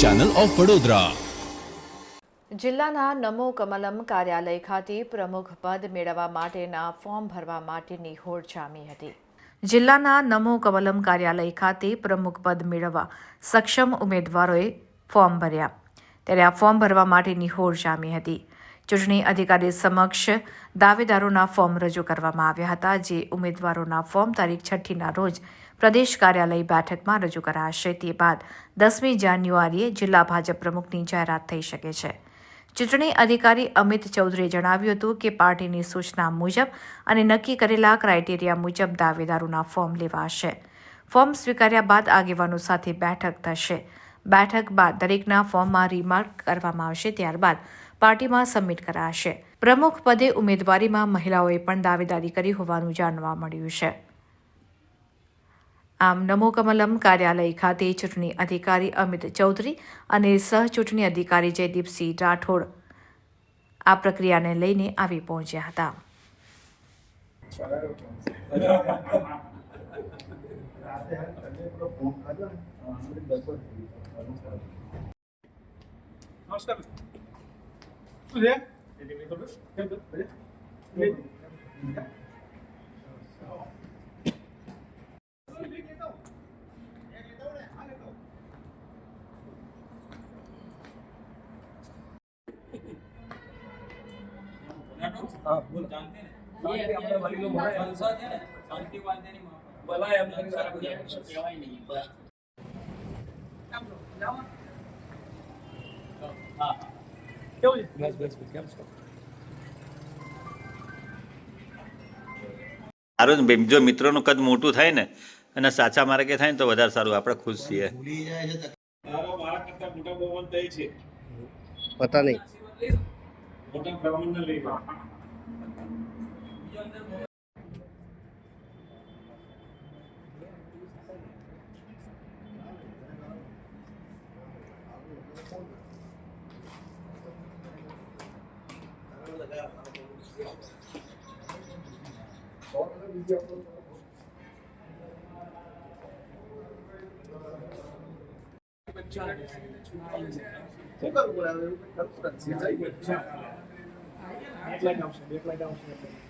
Channel of Vadodara જિલ્લાના નમો કમલમ કાર્યાલય ખાતે પ્રમુખ પદ મેળવવા માટેના ફોર્મ ભરવા માટેની હોડ જામી હતી. જિલ્લાના નમો કમલમ કાર્યાલય ખાતે પ્રમુખ પદ મેળવવા સક્ષમ ઉમેદવારોએ ફોર્મ ભર્યા. ત્યારે આ ફોર્મ ભરવા માટેની હોડ જામી હતી. ચૂંટણી અધિકારી સમક્ષ દાવેદારોના ફોર્મ રજૂ કરવામાં આવ્યા હતા, જે ઉમેદવારોના ફોર્મ તારીખ છઠ્ઠીના રોજ પ્રદેશ કાર્યાલય બેઠકમાં રજૂ કરાશે. તે બાદ દસમી જાન્યુઆરીએ જિલ્લા ભાજપ પ્રમુખની જાહેરાત થઈ શકે છે. ચૂંટણી અધિકારી અમિત ચૌધરીએ જણાવ્યું હતું કે પાર્ટીની સૂચના મુજબ અને નક્કી કરેલા ક્રાઇટેરિયા મુજબ દાવેદારોના ફોર્મ લેવાશે. ફોર્મ સ્વીકાર્યા બાદ આગેવાનો સાથે બેઠક થશે. બેઠક બાદ દરેકના ફોર્મમાં રિમાર્ક કરવામાં આવશે. ત્યારબાદ પાર્ટીમાં સબમિટ કરાશે. પ્રમુખ પદે ઉમેદવારીમાં મહિલાઓએ પણ દાવેદારી કરી હોવાનું જાણવા મળ્યું છે. આમ નમો કમલમ કાર્યાલય ખાતે ચૂંટણી અધિકારી અમિત ચૌધરી અને સહ ચૂંટણી અધિકારી જયદીપસિંહ રાઠોડ આ પ્રક્રિયાને લઈને આવી પહોંચ્યા હતા. નમસ્કાર. હા. બોલો આપણે વડીલો કરી સારા હા. કેવું છે? બસ બસ બસ કેમ છો? સારું ને જો મિત્રોનું કદ મોટું થાય ને અને સાચા માર્ગે થાય ને તો વધારે સારું. આપણે ખુશ છીએ. પતા નહીં. મોટા પવનને લઈ લો. શું કરવું પડે હવે? કરવું પડે. સિંચાઈ બધું. એક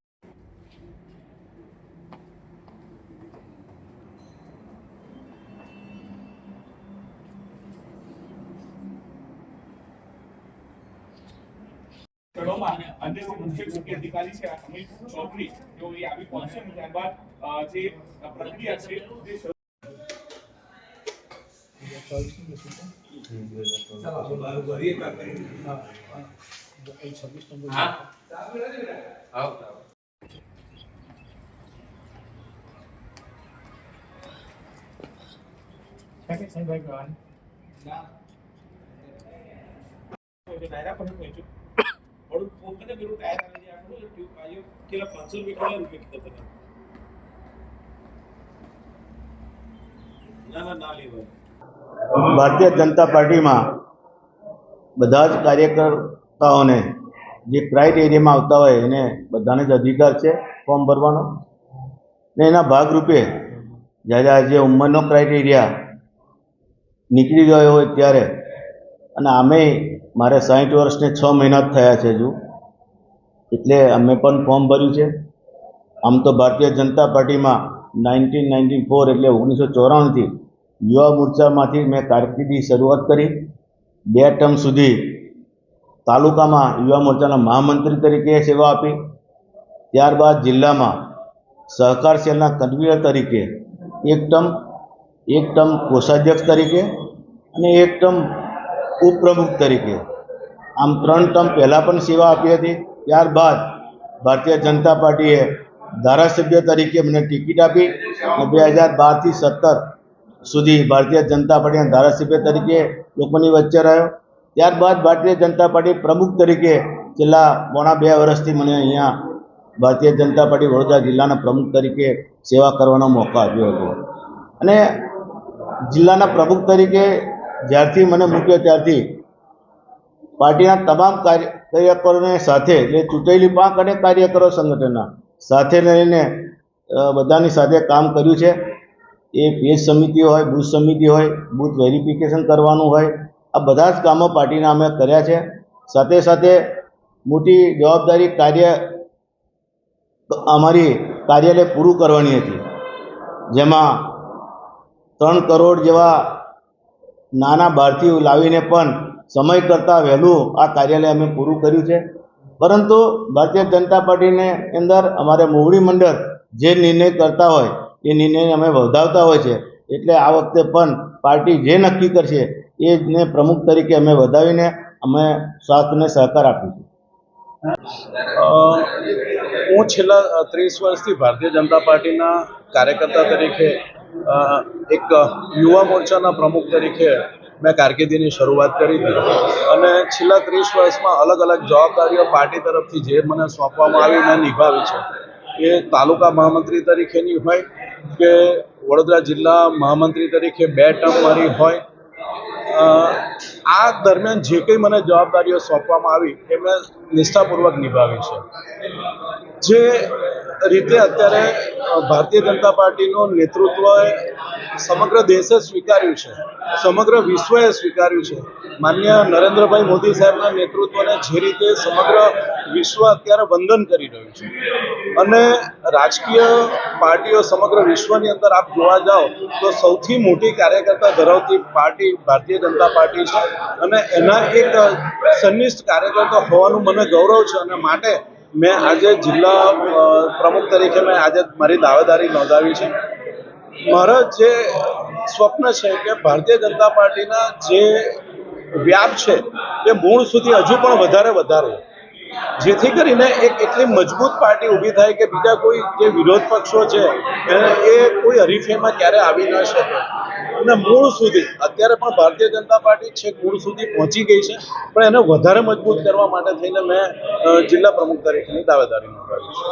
સ્થળોમાં અને જે મુખ્ય ચૂંટણી અધિકારી છે અમિત ચૌધરી તેઓ એ આવી પહોંચશે અને ત્યારબાદ અ, જે પ્રક્રિયા છે તે શરૂ ડાયરા પર પહોંચ્યું થોડું પોતાને પેલું કેટલા પાંચસો રૂપિયા કેટલા રૂપિયા કીધા તમે ના ના ના લેવાય ભારતીય જનતા પાર્ટીમાં બધા જ કાર્યકર્તાઓને જે ક્રાઇટેરિયામાં આવતા હોય, એને બધાને જ અધિકાર છે ફોર્મ ભરવાનો. ને એના ભાગરૂપે જ્યારે આજે ઉંમરનો ક્રાઇટેરિયા નીકળી ગયો હોય ત્યારે, અને આમે મારે સાઠ વર્ષને છ મહિના જ થયા છે હજુ. એટલે અમે પણ ફોર્મ ભર્યું છે. આમ તો ભારતીય જનતા પાર્ટીમાં નાઇન્ટીન નાઇન્ટી ફોર એટલે ઓગણીસો ચોરાણુંથી યુવા મોરચામાંથી મેં કારકિર્દી શરૂઆત કરી. બે ટર્મ સુધી તાલુકામાં યુવા મોરચાના મહામંત્રી તરીકે સેવા આપી. ત્યારબાદ જિલ્લામાં સહકાર સેલના કન્વીનર તરીકે એક ટર્મ એક ટર્મ કોષાધ્યક્ષ તરીકે અને એક ટર્મ ઉપપ્રમુખ તરીકે. આમ ત્રણ ટર્મ પહેલાં પણ સેવા આપી હતી, ત્યારબાદ ભારતીય જનતા પાર્ટીએ ધારાસભ્ય તરીકે મને ટિકિટ આપી અને બે હજાર બારથી સત્તર સુધી ભારતીય જનતા પાર્ટીના ધારાસભ્ય તરીકે લોકોની વચ્ચે રહ્યો. ત્યારબાદ ભારતીય જનતા પાર્ટી પ્રમુખ તરીકે છેલ્લા પોણા બે વર્ષથી મને અહીંયા ભારતીય જનતા પાર્ટી વડોદરા જિલ્લાના પ્રમુખ તરીકે સેવા કરવાનો મોકો આપ્યો હતો. અને જિલ્લાના પ્રમુખ તરીકે જ્યારથી મને મૂક્યો ત્યારથી પાર્ટીના તમામ કાર્ય કાર્યકરોને સાથે એટલે ચૂંટાયેલી પાંખ અને કાર્યકરો સંગઠનના સાથે લઈને બધાની સાથે કામ કર્યું છે. એ પેજ સમિતિ હોય, બૂથ સમિતિ હોય, બૂથ વેરિફિકેશન કરવાનું હોય, આ બધા જ કામો પાર્ટીના અમે કર્યા છે. સાથે સાથે મોટી જવાબદારી કાર્ય અમારી કાર્યાલય પૂરું કરવાની હતી. જેમાં ત્રણ કરોડ જેવા નાના બહારથી લાવીને પણ સમય કરતાં વહેલું આ કાર્યાલય અમે પૂરું કર્યું છે. પરંતુ ભારતીય જનતા પાર્ટીને અંદર અમારે મોવડી મંડળ જે નિર્ણય કરતા હોય, એ નિર્ણય અમે વધાવતા હોય છે. એટલે આ વખતે પણ પાર્ટી જે નક્કી કરશે, એ જને પ્રમુખ તરીકે અમે વધાવીને અમે સાથ સહકાર આપીશું હું છેલ્લા ત્રીસ વર્ષથી ભારતીય જનતા પાર્ટીના કાર્યકર્તા તરીકે એક યુવા મોરચાના પ્રમુખ તરીકે મેં કારકિર્દીની શરૂઆત કરી હતી. અને છેલ્લા ત્રીસ વર્ષમાં અલગ અલગ જવાબદારીઓ પાર્ટી તરફથી જે મને સોંપવામાં આવી, મેં નિભાવી છે. એ તાલુકા મહામંત્રી તરીકેની હોય કે વડોદરા જિલ્લા મહામંત્રી તરીકે બે ટર્મ મારી હોય આ દરમિયાન જે કંઈ મને જવાબદારીઓ સોંપવામાં આવી એ મેં નિષ્ઠાપૂર્વક નિભાવી છે. જે રીતે અત્યારે ભારતીય જનતા પાર્ટીનું નેતૃત્વ સમગ્ર દેશે સ્વીકાર્યું છે. સમગ્ર વિશ્વએ સ્વીકાર્યું છે. માન્ય નરેન્દ્રભાઈ મોદી સાહેબના નેતૃત્વને જે રીતે સમગ્ર વિશ્વ અત્યારે વંદન કરી રહ્યું છે. અને રાજકીય પાર્ટીઓ સમગ્ર વિશ્વની અંદર આપ જોવા જાઓ તો સૌથી મોટી કાર્યકર્તા ધરાવતી પાર્ટી ભારતીય જનતા પાર્ટી છે. અને એના એક સન્નિષ્ઠ કાર્યકર્તા હોવાનું મને ગૌરવ છે અને માટે મેં આજે જિલ્લા પ્રમુખ તરીકે મેં આજે મારી દાવેદારી નોંધાવી છે. મારા જે સ્વપ્ન છે કે ભારતીય જનતા પાર્ટીના જે વ્યાપ છે, એ મૂળ સુધી હજુ પણ વધારે વધારે જેથી કરીને એક એટલી મજબૂત પાર્ટી ઊભી થાય કે બીજા કોઈ જે વિરોધ પક્ષો છે એ કોઈ હરીફેમાં ક્યારે આવી ન શકે. અને મૂળ સુધી, અત્યારે પણ ભારતીય જનતા પાર્ટી છેક મૂળ સુધી પહોંચી ગઈ છે, પણ એને વધારે મજબૂત કરવા માટે થઈને મેં જિલ્લા પ્રમુખ તરીકેની દાવેદારી નોંધાવી છે.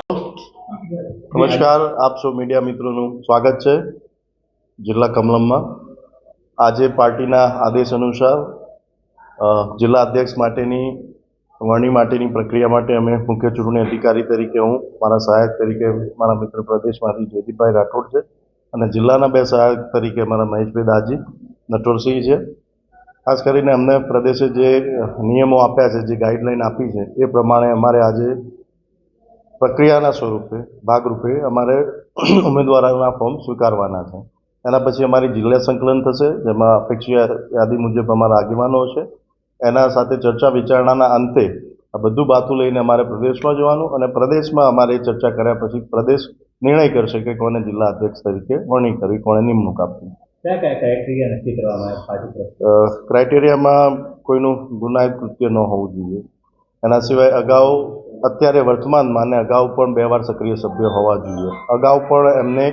નમસ્કાર, આપ સૌ મીડિયા મિત્રોનું સ્વાગત છે જિલ્લા કમલમમાં. આજે પાર્ટીના આદેશ અનુસાર જિલ્લા અધ્યક્ષ માટેની વરણી માટેની પ્રક્રિયા માટે અમે મુખ્ય ચૂંટણી અધિકારી તરીકે હું, મારા સહાયક તરીકે મારા મિત્ર પ્રદેશમાંથી જયદીપભાઈ રાઠોડ છે અને જિલ્લાના બે સહાયક તરીકે મારા મહેશભાઈ દાજી નટોરસિંહ છે. ખાસ કરીને અમને પ્રદેશે જે નિયમો આપ્યા છે, જે ગાઈડલાઈન આપી છે, એ પ્રમાણે અમારે આજે પ્રક્રિયાના સ્વરૂપે, ભાગરૂપે અમારે ઉમેદવારોના ફોર્મ સ્વીકારવાના છે. એના પછી અમારી જિલ્લા સંકલન થશે, જેમાં અપેક્ષીય યાદી મુજબ અમારા આગેવાનો છે એના સાથે ચર્ચા વિચારણાના અંતે આ બધું બાતું લઈને અમારે પ્રદેશમાં જવાનું અને પ્રદેશમાં અમારે ચર્ચા કર્યા પછી પ્રદેશ નિર્ણય કરશે કે કોને જિલ્લા અધ્યક્ષ તરીકે વરણી કરવી કોને નિમણૂક આપવી કયા કયા ક્રાઇટેરિયા નક્કી કરવામાં આવે ક્રાઇટેરિયામાં કોઈનું ગુનાહિત કૃત્ય ન હોવું જોઈએ. એના સિવાય અગાઉ અત્યારે વર્તમાનમાં અને અગાઉ પણ બે વાર સક્રિય સભ્ય હોવા જોઈએ. અગાઉ પણ એમને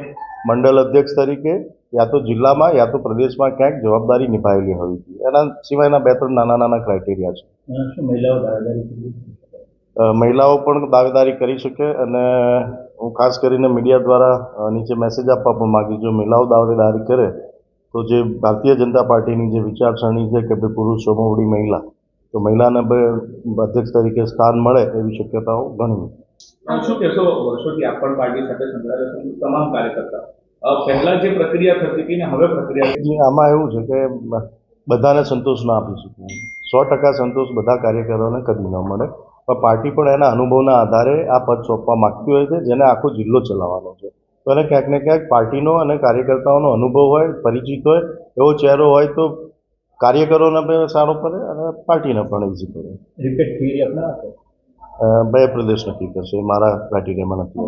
મંડળ અધ્યક્ષ તરીકે યા તો જિલ્લામાં યા તો પ્રદેશમાં ક્યાંક જવાબદારી નિભાવેલી હોવી જોઈએ. એના સિવાયના બે ત્રણ નાના નાના ક્રાઇટેરિયા છે મહિલાઓ દાવેદારી કરી શકે? અ, મહિલાઓ પણ દાવેદારી કરી શકે અને હું ખાસ કરીને મીડિયા દ્વારા નીચે મેસેજ આપવા પણ માગીશ જો મહિલાઓ દાવેદારી કરે તો જે ભારતીય જનતા પાર્ટીની જે વિચારસરણી છે કે ભાઈ પુરુષ સમોવડી મહિલા તો મહિલાને અધ્યક્ષ તરીકે સ્થાન મળે એવી શક્યતાઓ ઘણી શું કહેશો વર્ષોથી આપ પણ પાર્ટી સાથે સંકળાયેલા તમામ કાર્યકર્તા અ, પહેલા જે પ્રક્રિયા થતી હતી ને હવે પ્રક્રિયા આમાં એવું છે કે બધાને સંતોષ ના આપી શકું સો ટકા સંતોષ બધા કાર્યકરોને કદી ન મળે. પણ પાર્ટી પણ એના અનુભવના આધારે આ પદ સોંપવા માગતી હોય છે જેને આખો જિલ્લો ચલાવવાનો છે. તો એને ક્યાંક ને ક્યાંક પાર્ટીનો અને કાર્યકર્તાઓનો અનુભવ હોય પરિચિત હોય એવો ચહેરો હોય તો કાર્યકરોને પણ સારો પડે અને પાર્ટીને પણ ઇઝી પડે. રિપીટ બે પ્રદેશ નક્કી કરશે એ મારા ક્રાઇટેરિયામાં નથી